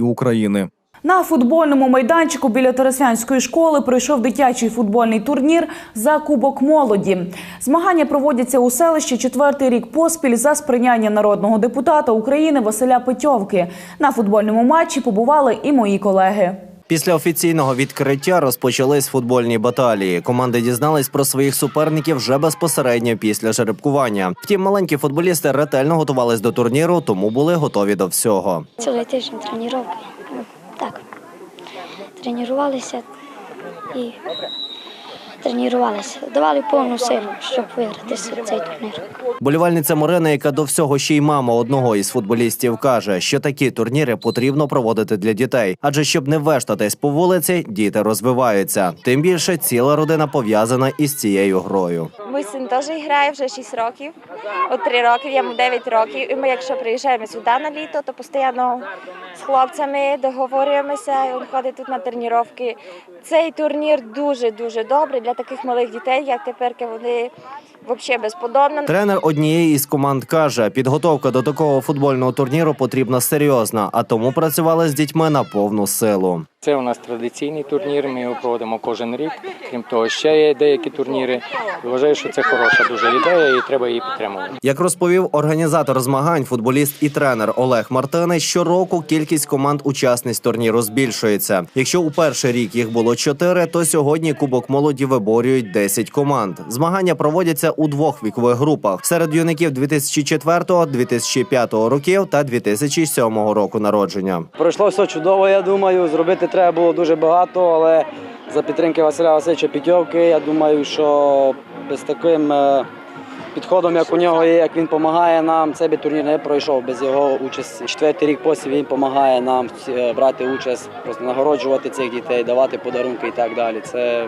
України. На футбольному майданчику біля Тересвянської школи пройшов дитячий футбольний турнір за Кубок молоді. Змагання проводяться у селищі четвертий рік поспіль за сприйняння народного депутата України Василя Петьовки. На футбольному матчі побували і мої колеги. Після офіційного відкриття розпочались футбольні баталії. Команди дізнались про своїх суперників вже безпосередньо після жеребкування. Втім, маленькі футболісти ретельно готувались до турніру, тому були готові до всього. Цілий тиждень тренування. Ну, Так. Тренувалися і тренувалися. Давали повну силу, щоб виграти цей турнір. Болівальниця Морена, яка до всього ще й мама одного із футболістів, каже, що такі турніри потрібно проводити для дітей, адже щоб не вештатись по вулиці, діти розвиваються. Тим більше ціла родина пов'язана із цією грою. Мій син теж грає вже 6 років, от 3 роки, йому 9 років. І ми, якщо приїжджаємо сюди на літо, то постійно з хлопцями договорюємося, і він ходить тут на тренування. Цей турнір дуже-дуже добрий для таких малих дітей, як тепер вони взагалі безподобно. Тренер однієї із команд каже, підготовка до такого футбольного турніру потрібна серйозна, а тому працювали з дітьми на повну силу. Це у нас традиційний турнір. Ми його проводимо кожен рік. Крім того, ще є деякі турніри. Вважаю, що це хороша дуже ідея, і треба її підтримувати. Як розповів організатор змагань, футболіст і тренер Олег Мартинець, щороку кількість команд учасниць турніру збільшується. Якщо у перший рік їх було чотири, то сьогодні Кубок молоді виборюють 10 команд. Змагання проводяться у двох вікових групах серед юнаків 2004-2005 років та 2007 року народження. Пройшло все чудово, я думаю. Зробити треба було дуже багато, але за підтримки Василя Васильовича Пітьовки, я думаю, що без таким е, підходом, як у нього є, як він допомагає нам, цей би турнір не пройшов без його участі. Четвертий рік поспіль він допомагає нам е, брати участь, просто нагороджувати цих дітей, давати подарунки і так далі. Це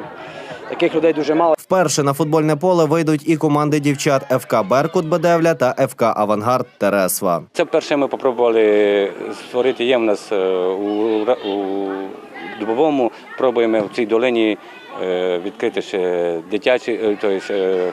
таких людей дуже мало. Вперше на футбольне поле вийдуть і команди дівчат ФК Беркут Бедевля та ФК Авангард Тересва. Це вперше ми спробували створити. Є в нас е, у, у Дубовому. Пробуємо в цій долині відкрити ще дитячий, е, тобто е,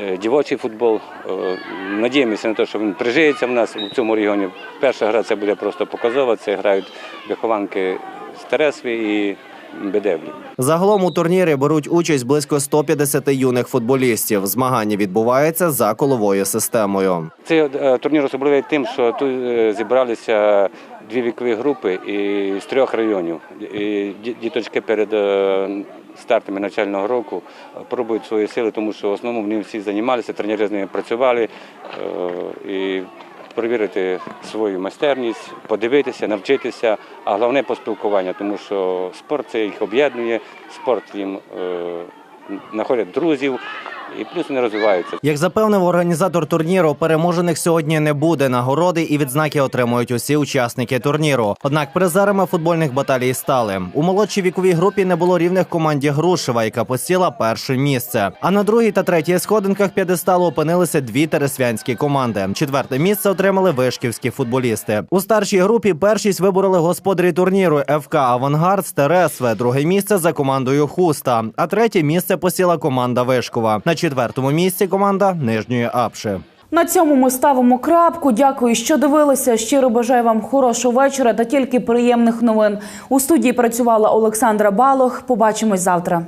е, дівочий футбол. Е, Надіємося на те, що він прижиється в нас у цьому регіоні. Перша гра це буде просто показова. Це грають вихованки з Тересві і Бедевлі. Загалом у турнірі беруть участь близько 150 юних футболістів. Змагання відбуваються за коловою системою. Цей е, турнір особливий тим, що тут е, зібралися дві вікові групи і з трьох районів. Діточки перед е, стартами навчального року пробують свої сили, тому що в основному вони всі займалися, тренери з ними працювали е, і перевірити свою майстерність, подивитися, навчитися, а головне поспілкування, тому що спорт це їх об'єднує, спорт їм е, знаходять друзів і плюс вони розвиваються. Як запевнив організатор турніру, переможених сьогодні не буде. Нагороди і відзнаки отримують усі учасники турніру. Однак призерами футбольних баталій стали у молодшій віковій групі. Не було рівних команді Грушева, яка посіла перше місце. А на другій та третій сходинках п'єдесталу опинилися дві тересвянські команди. Четверте місце отримали вишківські футболісти. У старшій групі першість вибороли господарі турніру ФК Авангард з Тересве. Друге місце за командою Хуста. А третє місце посіла команда Вишкова. На четвертому місці команда Нижньої Апши. На цьому ми ставимо крапку. Дякую, що дивилися. Щиро бажаю вам хорошого вечора та тільки приємних новин. У студії працювала Олександра Балох. Побачимось завтра.